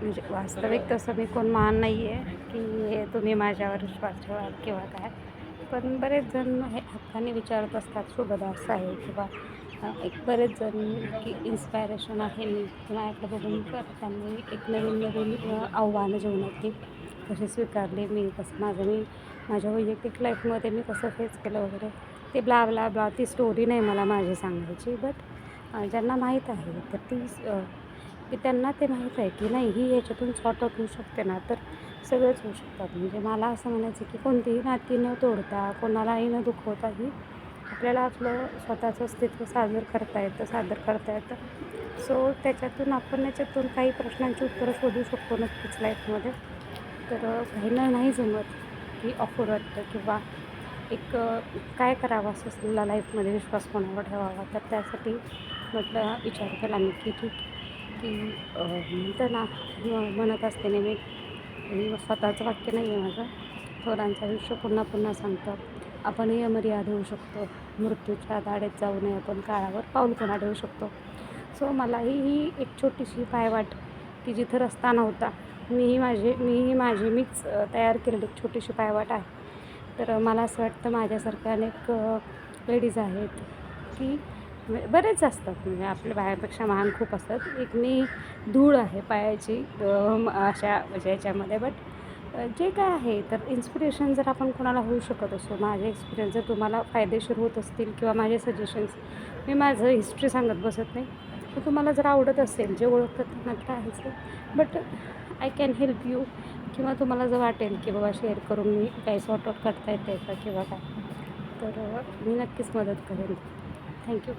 म्हणजे वास्तविक तसं मी कोण महान नाही आहे की हे तुम्ही माझ्यावर विश्वास ठेवाल किंवा काय. पण बरेच जण हे हक्काने विचारत असतात शुभदास आहे किंवा एक बरेच जण की इन्स्पायरेशन आहे मी माझ्याकडे बघून तर त्यांनी एक नवीन नवीन आव्हानं जीवनातली कशी स्वीकारली मी कसं माझं मी माझ्या वैयक्तिक लाईफमध्ये मी कसं फेस केलं वगैरे. ते ब्ला ब्ला ब्ला ती स्टोरी नाही मला माझी सांगायची बट ज्यांना माहीत आहे तर ती की त्यांना ते माहीत आहे की नाही ही याच्यातून सॉर्ट आउट होऊ शकते ना. तर सगळेच होऊ शकतात. म्हणजे मला असं म्हणायचं की कोणतीही नाती न तोडता कोणालाही न दुखवताही आपल्याला आपलं स्वतःचं अस्तित्व सादर करता येतं सादर करता येतं. सो त्याच्यातून आपण याच्यातून काही प्रश्नांची उत्तरं शोधू शकतो नक्कीच लाईफमध्ये तर अ, काहींना नाही जमत की ऑफर वाटतं किंवा एक काय करावं असं समजा लाईफमध्ये विश्वास कोणावर ठेवावा. तर त्यासाठी म्हटलं विचार केला मी की ठीक की त्यांना म्हणत असते नेहमी स्वतःचं वाक्य नाही आहे माझं. थोरांचं आयुष्य पुन्हा पुन्हा सांगतं. आपणही अमर्याद होऊ शकतो. मृत्यूच्या दाढेत जाऊ नये. आपण काळावर पाऊल पुन्हा ठेवू शकतो? सो मलाही ही एक छोटीशी पायवाट की जिथं रस्ता नव्हता मीही माझे मीही माझी मीच तयार केलेली एक छोटीशी पायवाट आहे. तर मला असं वाटतं माझ्यासारख्या अनेक लेडीज आहेत की म्हणजे बरेच असतात म्हणजे आपल्या बायापेक्षा महान खूप असतात. एक मी धूळ आहे पायाची अशा म्हणजे याच्यामध्ये. बट जे काय आहे तर इन्स्पिरेशन जर आपण कोणाला होऊ शकत असो माझे एक्सपिरियन्स जर तुम्हाला फायदेशीर होत असतील किंवा माझे सजेशन्स मी माझं हिस्ट्री सांगत बसत नाही. तर तुम्हाला जर आवडत असेल जे ओळखतात त्यांना तर but I can help you किंवा तुम्हाला जर वाटेल की बाबा शेअर करून मी काही सॉर्ट आउट करता येते का किंवा काय. तर मी नक्कीच मदत करेन. Thank you